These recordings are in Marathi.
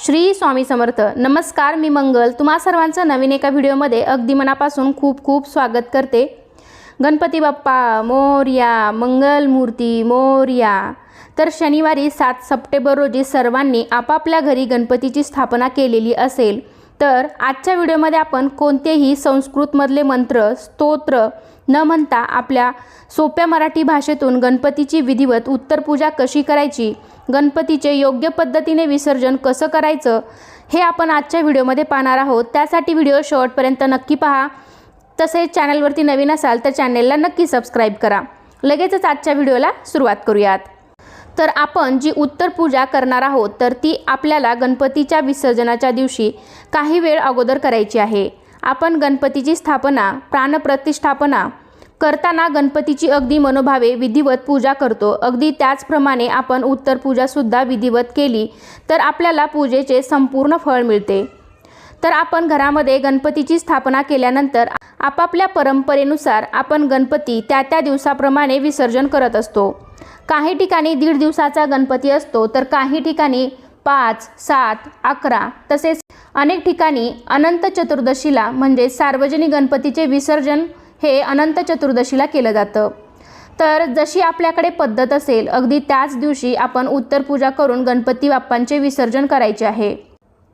श्री स्वामी समर्थ. नमस्कार मी मंगल. तुम्हा सर्वांचं नवीन एका व्हिडिओमध्ये अगदी मनापासून खूप खूप स्वागत करते. गणपती बाप्पा मोर्या मंगलमूर्ती मोर्या. तर शनिवारी सात सप्टेंबर रोजी सर्वांनी आपापल्या घरी गणपतीची स्थापना केलेली असेल. तर आजच्या व्हिडिओमध्ये आपण कोणतेही संस्कृतमधले मंत्र स्तोत्र न म्हणता आपल्या सोप्या मराठी भाषेतून गणपतीची विधिवत उत्तरपूजा कशी करायची? गणपतीचे योग्य पद्धतीने विसर्जन कसं करायचं? हे आपण आजच्या व्हिडिओमध्ये पाहणार आहोत. त्यासाठी व्हिडिओ शेवटपर्यंत नक्की पहा. तसेच चॅनलवरती नवीन असाल तर चॅनेलला नक्की सबस्क्राईब करा. लगेचच आजच्या व्हिडिओला सुरुवात करूयात. तर आपण जी उत्तर पूजा करणार आहोत तर ती आपल्याला गणपतीच्या विसर्जनाच्या दिवशी काही वेळ अगोदर करायची आहे. आपण गणपतीची स्थापना प्राणप्रतिष्ठापना करताना गणपतीची अगदी मनोभावे विधिवत पूजा करतो. अगदी त्याचप्रमाणे आपण उत्तर पूजासुद्धा विधिवत केली तर आपल्याला पूजेचे संपूर्ण फळ मिळते. तर आपण घरामध्ये गणपतीची स्थापना केल्यानंतर आपापल्या परंपरेनुसार आपण गणपती त्या त्या दिवसाप्रमाणे विसर्जन करत असतो. काही ठिकाणी दीड दिवसाचा गणपती असतो तर काही ठिकाणी पाच सात अकरा तसेच अनेक ठिकाणी अनंत चतुर्दशीला म्हणजे सार्वजनिक गणपतीचे विसर्जन हे अनंत चतुर्दशीला केलं जातं. तर जशी आपल्याकडे पद्धत असेल अगदी त्याच दिवशी आपण उत्तर पूजा करून गणपती बाप्पांचे विसर्जन करायचे आहे.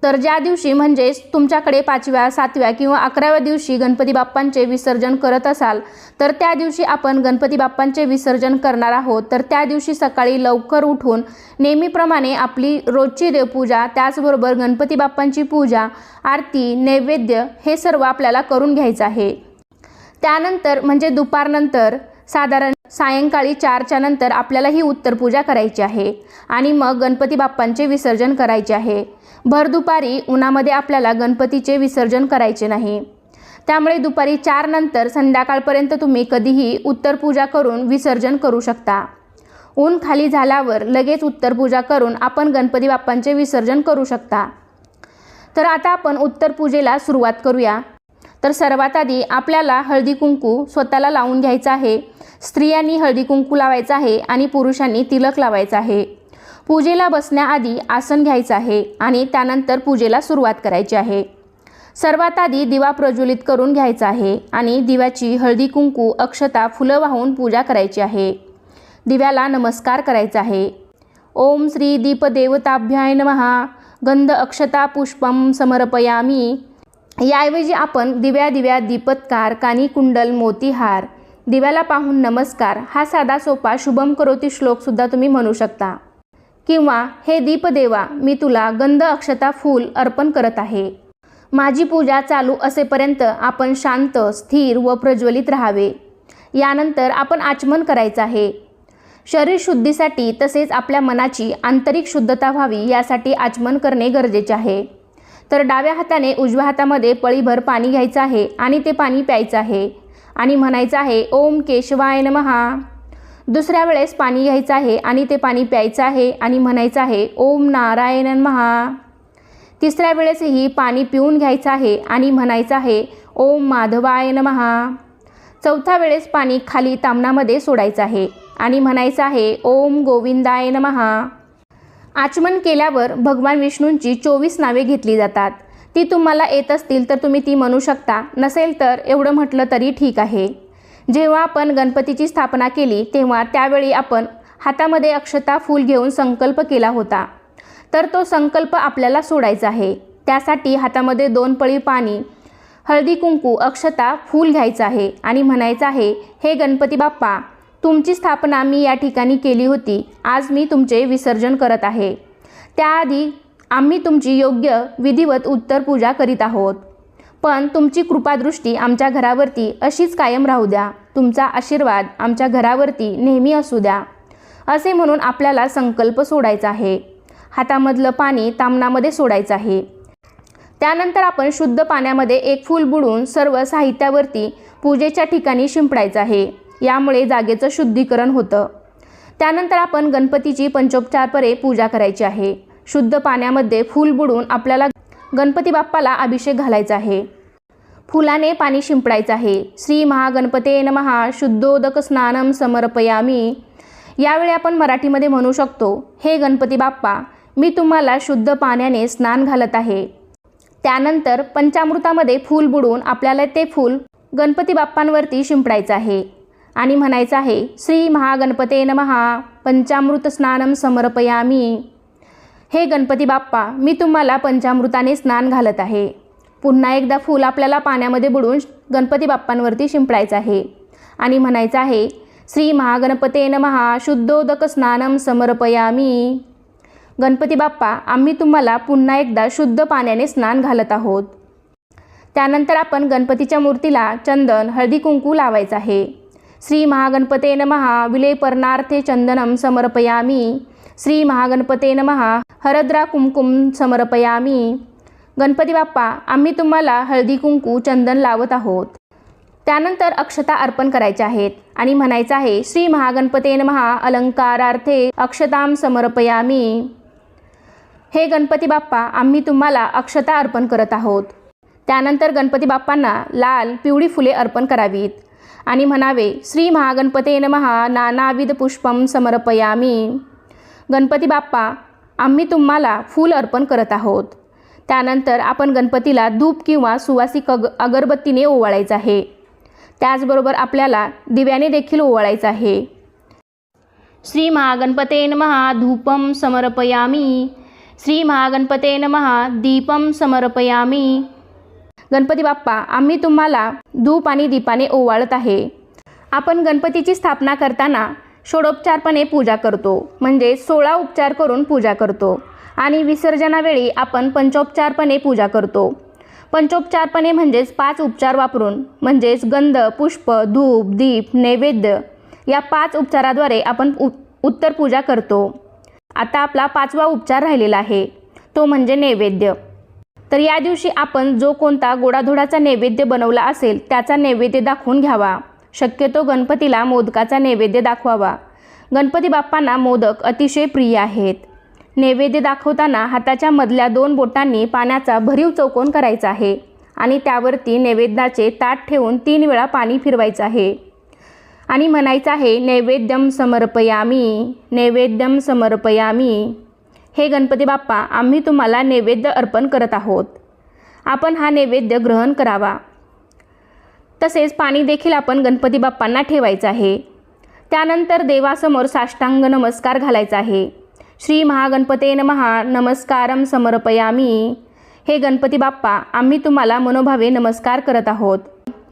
तर ज्या दिवशी म्हणजेच तुमच्याकडे पाचव्या सातव्या किंवा अकराव्या दिवशी गणपती बाप्पांचे विसर्जन करत असाल तर त्या दिवशी आपण गणपती बाप्पांचे विसर्जन करणार आहोत. तर त्या दिवशी सकाळी लवकर उठून नेहमीप्रमाणे आपली रोजची देवपूजा त्याचबरोबर गणपती बाप्पांची पूजा आरती नैवेद्य हे सर्व आपल्याला करून घ्यायचं आहे. त्यानंतर म्हणजे दुपारनंतर साधारण सायंकाळी चारच्या नंतर आपल्याला ही उत्तर पूजा करायची आहे. आणि मग गणपती बाप्पांचे विसर्जन करायचे आहे. भर दुपारी उन्हामध्ये आपल्याला गणपतीचे विसर्जन करायचे नाही. त्यामुळे दुपारी चार नंतर संध्याकाळपर्यंत तुम्ही कधीही उत्तर पूजा करून विसर्जन करू शकता. ऊन खाली झाल्यावर लगेच उत्तर पूजा करून आपण गणपती बाप्पांचे विसर्जन करू शकता. तर आता आपण उत्तर पूजेला सुरुवात करूया. तर सर्वात आधी आपल्याला हळदी कुंकू स्वतःला लावून घ्यायचं आहे. स्त्रियांनी हळदी कुंकू लावायचं आहे आणि पुरुषांनी तिलक लावायचं आहे. पूजेला बसण्याआधी आसन घ्यायचं आहे आणि त्यानंतर पूजेला सुरुवात करायची आहे. सर्वात आधी दिवा प्रज्वलित करून घ्यायचा आहे आणि दिव्याची हळदी कुंकू अक्षता फुलं वाहून पूजा करायची आहे. दिव्याला नमस्कार करायचा आहे. ओम श्री दीपदेवताभ्याय नमहा गंध अक्षता पुष्पम समर्पयामी. याऐवजी आपण दिव्या दिव्या दीपत्कार कानी कुंडल मोतीहार दिव्याला पाहून नमस्कार हा साधा सोपा शुभम करोती श्लोकसुद्धा तुम्ही म्हणू शकता. किंवा हे दीपदेवा मी तुला गंध अक्षता फूल अर्पण करत आहे. माझी पूजा चालू असेपर्यंत आपण शांत स्थिर व प्रज्वलित राहावे. यानंतर आपण आचमन करायचं आहे. शरीर शुद्धीसाठी तसेच आपल्या मनाची आंतरिक शुद्धता व्हावी यासाठी आचमन करणे गरजेचे आहे. तर डाव्या हाताने उजव्या हातामध्ये पळीभर पाणी घ्यायचं आहे आणि ते पाणी प्यायचं आहे. आणि म्हणायचं आहे ओम केशवाय नमहा. दुसऱ्या वेळेस पाणी घ्यायचं आहे आणि ते पाणी प्यायचं आहे आणि म्हणायचं आहे ओम नारायण महा तिसऱ्या वेळेसही पाणी पिऊन घ्यायचं आहे आणि म्हणायचं आहे ओम माधवाय नमहा. चौथ्या वेळेस पाणी खाली तामणामध्ये सोडायचं आहे आणि म्हणायचं आहे ओम गोविंदाय नमहा. आचमन केल्यावर भगवान विष्णूंची चोवीस नावे घेतली जातात. ती तुम्हाला येत असतील तर तुम्ही ती म्हणू शकता. नसेल तर एवढं म्हटलं तरी ठीक आहे. जेव्हा आपण गणपतीची स्थापना केली तेव्हा त्यावेळी आपण हातामध्ये अक्षता फूल घेऊन संकल्प केला होता. तर तो संकल्प आपल्याला सोडायचा आहे. त्यासाठी हातामध्ये दोन पळी पाणी हळदी कुंकू अक्षता फूल घ्यायचं आहे आणि म्हणायचं आहे हे गणपती बाप्पा तुमची स्थापना मी या ठिकाणी केली होती. आज मी तुमचे विसर्जन करत आहे. त्याआधी आम्ही तुमची योग्य विधिवत उत्तर पूजा करीत आहोत. पण तुमची कृपादृष्टी आमच्या घरावरती अशीच कायम राहू द्या. तुमचा आशीर्वाद आमच्या घरावरती नेहमी असू द्या. असे म्हणून आपल्याला संकल्प सोडायचा आहे. हातामधलं पाणी तामणामध्ये सोडायचं आहे. त्यानंतर आपण शुद्ध पाण्यामध्ये एक फूल बुडून सर्व साहित्यावरती पूजेच्या ठिकाणी शिंपडायचं आहे. यामुळे जागेचं शुद्धीकरण होतं. त्यानंतर आपण गणपतीची पंचोपचारपरे पूजा करायची आहे. शुद्ध पाण्यामध्ये फूल बुडून आपल्याला गणपती बाप्पाला अभिषेक घालायचा आहे. फुलाने पाणी शिंपडायचं आहे. श्री महागणपते नमहा शुद्धोदक स्नानम समर्पयामी. यावेळी आपण मराठीमध्ये म्हणू शकतो हे गणपती बाप्पा मी तुम्हाला शुद्ध पाण्याने स्नान घालत आहे. त्यानंतर पंचामृतामध्ये फूल बुडून आपल्याला ते फूल गणपती बाप्पांवरती शिंपडायचं आहे. आणि म्हणायचं आहे श्री महागणपते नमहा पंचामृत स्नानम समर्पयामी. हे गणपती बाप्पा मी तुम्हाला पंचामृताने स्नान घालत आहे. पुन्हा एकदा फूल आपल्याला पाण्यामध्ये बुडून गणपती बाप्पांवरती शिंपडायचं आहे. आणि म्हणायचं आहे श्री महागणपते नमहा शुद्धोदक स्नानम समर्पयामी. गणपती बाप्पा आम्ही तुम्हाला पुन्हा एकदा शुद्ध पाण्याने स्नान घालत आहोत. त्यानंतर आपण गणपतीच्या मूर्तीला चंदन हळदी कुंकू लावायचं आहे. श्री महागणपते नमहा विलेपर्णार्थे चंदनम समर्पयामी. श्री महागणपते नमहा हरद्रा कुमकुम समर्पयामी. गणपती बाप्पा आम्ही तुम्हाला हळदी कुंकू चंदन लावत आहोत. त्यानंतर अक्षता अर्पण करायच्या आहेत आणि म्हणायचं आहे श्री महागणपते नमहा अलंकारार्थे अक्षताम समर्पयामी. हे गणपती बाप्पा आम्ही तुम्हाला अक्षता अर्पण करत आहोत. त्यानंतर गणपती बाप्पांना लाल पिवळी फुले अर्पण करावीत. आणि म्हणावे श्री महागणपते नमहा नानाविध पुष्पम समर्पयामी. गणपती बाप्पा आम्ही तुम्हाला फूल अर्पण करत आहोत. त्यानंतर आपण गणपतीला धूप किंवा सुवासिक अग अगरबत्तीने ओवाळायचं आहे. त्याचबरोबर आपल्याला दिव्याने देखील ओवाळायचं आहे. श्री महागणपते नमहा धूपम समर्पयामी. श्री महागणपते नमहा दीपम समर्पयामी. गणपती बाप्पा आम्ही तुम्हाला धूप आणि दीपाने ओवाळत आहे. आपण गणपतीची स्थापना करताना षोडोपचारपणे पूजा करतो म्हणजे सोळा उपचार करून पूजा करतो आणि विसर्जनावेळी आपण पंचोपचारपणे पूजा करतो. पंचोपचारपणे म्हणजेच पाच उपचार वापरून म्हणजेच गंध पुष्प धूप दीप नैवेद्य या पाच उपचाराद्वारे आपण उ उत्तर पूजा करतो. आता आपला पाचवा उपचार राहिलेला आहे तो म्हणजे नैवेद्य. तर या दिवशी आपण जो कोणता गोडाधोडाचा नैवेद्य बनवला असेल त्याचा नैवेद्य दाखवून घ्यावा. शक्यतो गणपतीला मोदकाचा नैवेद्य दाखवावा. गणपती बाप्पांना मोदक अतिशय प्रिय आहेत. नैवेद्य दाखवताना हाताच्या मधल्या दोन बोटांनी पाण्याचा भरीव चौकोन करायचा आहे आणि त्यावरती नैवेद्याचे ताट ठेवून तीन वेळा पाणी फिरवायचं आहे. आणि म्हणायचं आहे नैवेद्यम समर्पयामी नैवेद्यम समर्पयामी. हे गणपती बाप्पा आम्ही तुम्हाला नैवेद्य अर्पण करत आहोत. आपण हा नैवेद्य ग्रहण करावा. तसेच पाणी देखील आपण गणपती बाप्पांना ठेवायचं आहे. त्यानंतर देवासमोर साष्टांग नमस्कार घालायचा आहे. श्री महागणपते नमहा नमस्कारम समर्पयामी. हे गणपती बाप्पा आम्ही तुम्हाला मनोभावे नमस्कार करत आहोत.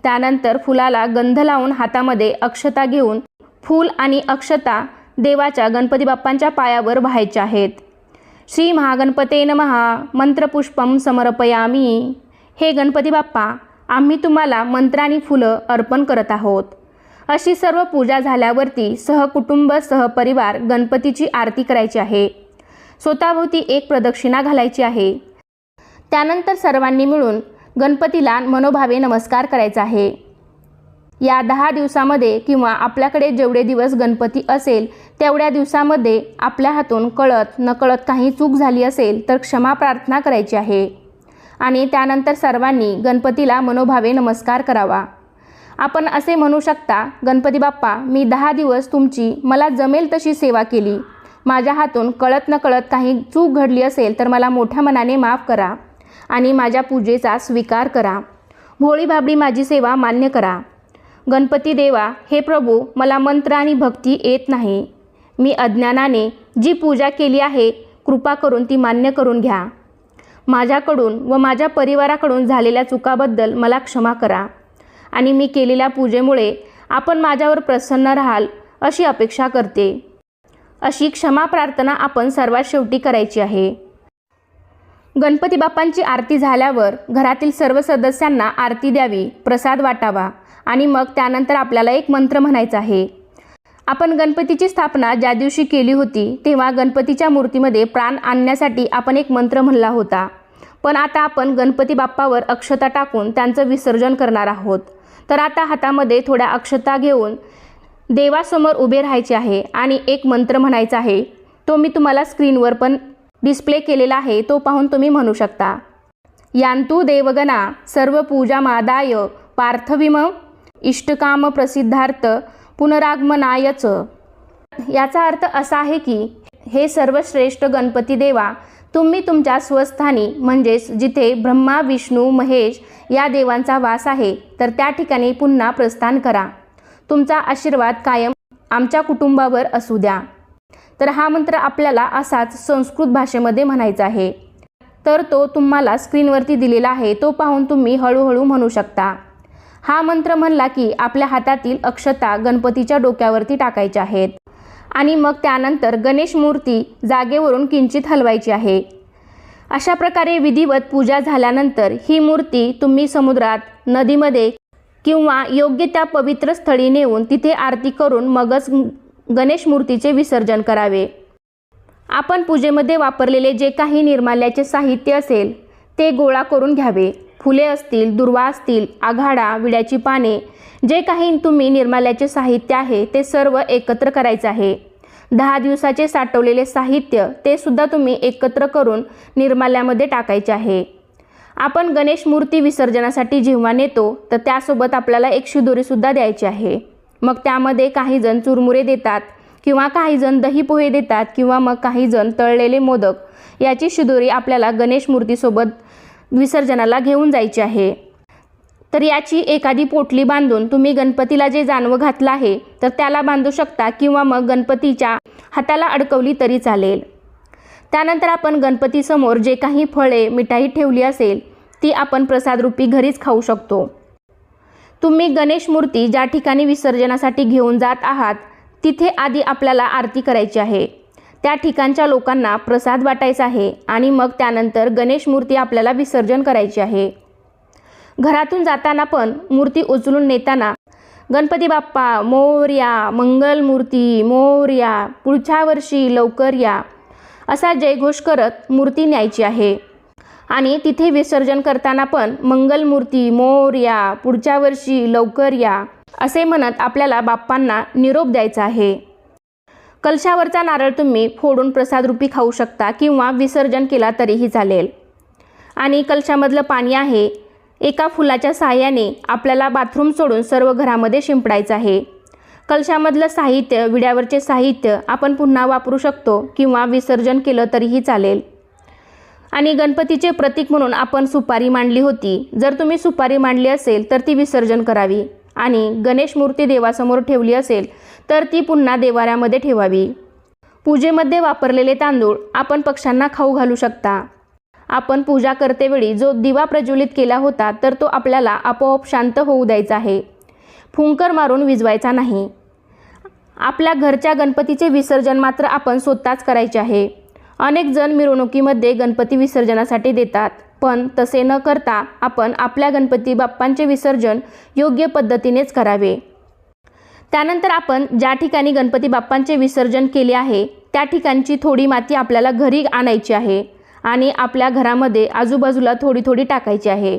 त्यानंतर फुलाला गंध लावून हातामध्ये अक्षता घेऊन फूल आणि अक्षता देवाच्या गणपती बाप्पांच्या पायावर व्हायच्या आहेत. श्री महागणपते नमहा मंत्रपुष्पम समर्पयामी. हे गणपती बाप्पा आम्ही तुम्हाला मंत्र आणि फुलं अर्पण करत आहोत. अशी सर्व पूजा झाल्यावरती सहकुटुंब सहपरिवार गणपतीची आरती करायची आहे. स्वतःभोवती एक प्रदक्षिणा घालायची आहे. त्यानंतर सर्वांनी मिळून गणपतीला मनोभावे नमस्कार करायचा आहे. या दहा दिवसामध्ये किंवा आपल्याकडे जेवढे दिवस गणपती असेल तेवढ्या दिवसामध्ये आपल्या हातून कळत नकळत काही चूक झाली असेल तर क्षमा प्रार्थना करायची आहे. आणि त्यानंतर सर्वांनी गणपतीला मनोभावे नमस्कार करावा. आपण असे म्हणू शकता गणपती बाप्पा मी दहा दिवस तुमची मला जमेल तशी सेवा केली. माझ्या हातून कळत नकळत काही चूक घडली असेल तर मला मोठ्या मनाने माफ करा आणि माझ्या पूजेचा स्वीकार करा. भोळी भाबडी माझी सेवा मान्य करा. गणपती देवा हे प्रभू मला मंत्र आणि भक्ती येत नाही. मी अज्ञानाने जी पूजा केली आहे कृपा करून ती मान्य करून घ्या. माझ्याकडून व माझ्या परिवाराकडून झालेल्या चुकाबद्दल मला क्षमा करा. आणि मी केलेल्या पूजेमुळे आपण माझ्यावर प्रसन्न राहाल अशी अपेक्षा करते. अशी क्षमा प्रार्थना आपण सर्वात शेवटी करायची आहे. गणपती बाप्पांची आरती झाल्यावर घरातील सर्व सदस्यांना आरती द्यावी प्रसाद वाटावा. आणि मग त्यानंतर आपल्याला एक मंत्र म्हणायचा आहे. आपण गणपतीची स्थापना ज्या दिवशी केली होती तेव्हा गणपतीच्या मूर्तीमध्ये प्राण आणण्यासाठी आपण एक मंत्र म्हणला होता. पण आता आपण गणपती बाप्पावर अक्षता टाकून त्यांचं विसर्जन करणार आहोत. तर आता हातामध्ये थोड्या अक्षता घेऊन देवासमोर उभे राहायचे आहे आणि एक मंत्र म्हणायचा आहे. तो मी तुम्हाला स्क्रीनवर पण डिस्प्ले केलेला आहे तो पाहून तुम्ही म्हणू शकता. यांतू देवगणा सर्व पूजा मादाय पार्थविम इष्टकाम प्रसिद्धार्थ पुनरागमनायच. याचा अर्थ असा आहे की हे सर्वश्रेष्ठ गणपती देवा तुम्ही तुमच्या स्वस्थानी म्हणजेच जिथे ब्रह्मा विष्णू महेश या देवांचा वास आहे तर त्या ठिकाणी पुन्हा प्रस्थान करा. तुमचा आशीर्वाद कायम आमच्या कुटुंबावर असू द्या. तर हा मंत्र आपल्याला असाच संस्कृत भाषेमध्ये म्हणायचा आहे. तर तो तुम्हाला स्क्रीनवरती दिलेला आहे तो पाहून तुम्ही हळूहळू म्हणू शकता. हा मंत्र म्हणला की आपल्या हातातील अक्षता गणपतीच्या डोक्यावरती टाकायच्या आहेत. आणि मग त्यानंतर गणेश मूर्ती जागेवरून किंचित हलवायची आहे. अशा प्रकारे विधिवत पूजा झाल्यानंतर ही मूर्ती तुम्ही समुद्रात नदीमध्ये किंवा योग्य त्या पवित्र स्थळी नेऊन तिथे आरती करून मगच गणेश मूर्तीचे विसर्जन करावे. आपण पूजेमध्ये वापरलेले जे काही निर्माल्याचे साहित्य असेल ते गोळा करून घ्यावे. फुले असतील दुर्वा असतील आघाडा विड्याची पाने जे काही तुम्ही निर्माल्याचे साहित्य आहे ते सर्व एकत्र करायचं आहे. दहा दिवसाचे साठवलेले साहित्य ते सुद्धा तुम्ही एकत्र करून निर्माल्यामध्ये टाकायचे आहे. आपण गणेश मूर्ती विसर्जनासाठी जेव्हा नेतो तर त्यासोबत आपल्याला एक शिदोरीसुद्धा द्यायची आहे. मग त्यामध्ये काही जण चुरमुरे देतात किंवा काही जण दही पोहे देतात किंवा मग काही जण तळलेले मोदक याची शिदोरी आपल्याला गणेश मूर्तीसोबत विसर्जनाला घेऊन जायची आहे. तर याची एखादी पोटली बांधून तुम्ही गणपतीला जे जानवं घातलं आहे तर त्याला बांधू शकता किंवा मग गणपतीच्या हाताला अडकवली तरी चालेल. त्यानंतर आपण गणपतीसमोर जे काही फळे मिठाई ठेवली असेल ती आपण प्रसादरूपी घरीच खाऊ शकतो. तुम्ही गणेश मूर्ती ज्या ठिकाणी विसर्जनासाठी घेऊन जात आहात तिथे आधी आपल्याला आरती करायची आहे. त्या ठिकाणच्या लोकांना प्रसाद वाटायचा आहे आणि मग त्यानंतर गणेश मूर्ती आपल्याला विसर्जन करायची आहे. घरातून जाताना पण मूर्ती उचलून नेताना गणपती बाप्पा मोर्या मंगल मूर्ती मोर्या पुढच्या वर्षी लवकर या असा जयघोष करत मूर्ती न्यायची आहे. आणि तिथे विसर्जन करताना पण मंगल मूर्ती मोर्या पुढच्या वर्षी लवकर या असे म्हणत आपल्याला बाप्पांना निरोप द्यायचा आहे. कलशावरचा नारळ तुम्ही फोडून प्रसादरूपी खाऊ शकता किंवा विसर्जन केला तरीही चालेल. आणि कलशामधलं पाणी आहे. एका फुलाच्या सहाय्याने आपल्याला बाथरूम सोडून सर्व घरामध्ये शिंपडायचं आहे. कलशामधलं साहित्य विड्यावरचे साहित्य आपण पुन्हा वापरू शकतो किंवा विसर्जन केलं तरीही चालेल. आणि गणपतीचे प्रतीक म्हणून आपण सुपारी मांडली होती. जर तुम्ही सुपारी मांडली असेल तर ती विसर्जन करावी. आणि गणेश मूर्ती देवासमोर ठेवली असेल तर ती पुन्हा देवाऱ्यामध्ये ठेवावी. पूजेमध्ये वापरलेले तांदूळ आपण पक्ष्यांना खाऊ घालू शकता. आपण पूजा करतेवेळी जो दिवा प्रज्वलित केला होता तर तो आपल्याला आपोआप शांत होऊ द्यायचा आहे. फुंकर मारून विजवायचा नाही. आपल्या घरच्या गणपतीचे विसर्जन मात्र आपण स्वतःच करायचे आहे. अनेक जण मिरवणुकीमध्ये गणपती विसर्जनासाठी देतात. पण तसे न करता आपण आपल्या गणपती बाप्पांचे विसर्जन योग्य पद्धतीनेच करावे. त्यानंतर आपण ज्या ठिकाणी गणपती बाप्पांचे विसर्जन केले आहे त्या ठिकाणची थोडी माती आपल्याला घरी आणायची आहे आणि आपल्या घरामध्ये आजूबाजूला थोडी थोडी टाकायची आहे.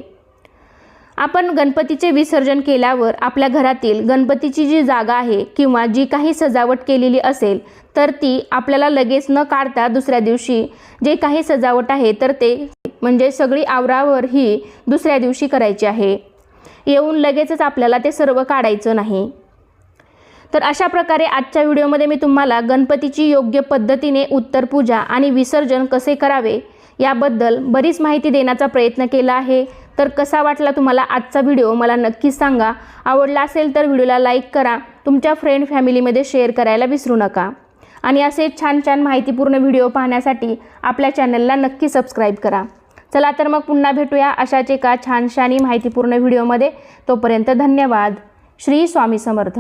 आपण गणपतीचे विसर्जन केल्यावर आपल्या घरातील गणपतीची जी जागा आहे किंवा जी काही सजावट केलेली असेल तर ती आपल्याला लगेच न काढता दुसऱ्या दिवशी जे काही सजावट आहे तर ते म्हणजे सगळी आवरावर ही दुसऱ्या दिवशी करायची आहे. येऊन लगेचच आपल्याला ते सर्व काढायचं नाही. तर अशा प्रकारे आजच्या व्हिडिओमध्ये मी तुम्हाला गणपतीची योग्य पद्धतीने उत्तर पूजा आणि विसर्जन कसे करावे याबद्दल बरीच माहिती देण्याचा प्रयत्न केला आहे. तर कसा वाटला तुम्हाला आजचा व्हिडिओ मला नक्कीच सांगा. आवडला असेल तर व्हिडिओला लाईक करा. तुमच्या फ्रेंड फॅमिलीमध्ये शेअर करायला विसरू नका. आणि असे छान छान माहितीपूर्ण व्हिडिओ पाहण्यासाठी आपल्या चॅनलला नक्की सबस्क्राईब करा. चला तर मग पुन्हा भेटूया अशाच एका छानशानी माहितीपूर्ण व्हिडिओमध्ये. तोपर्यंत धन्यवाद. श्री स्वामी समर्थ.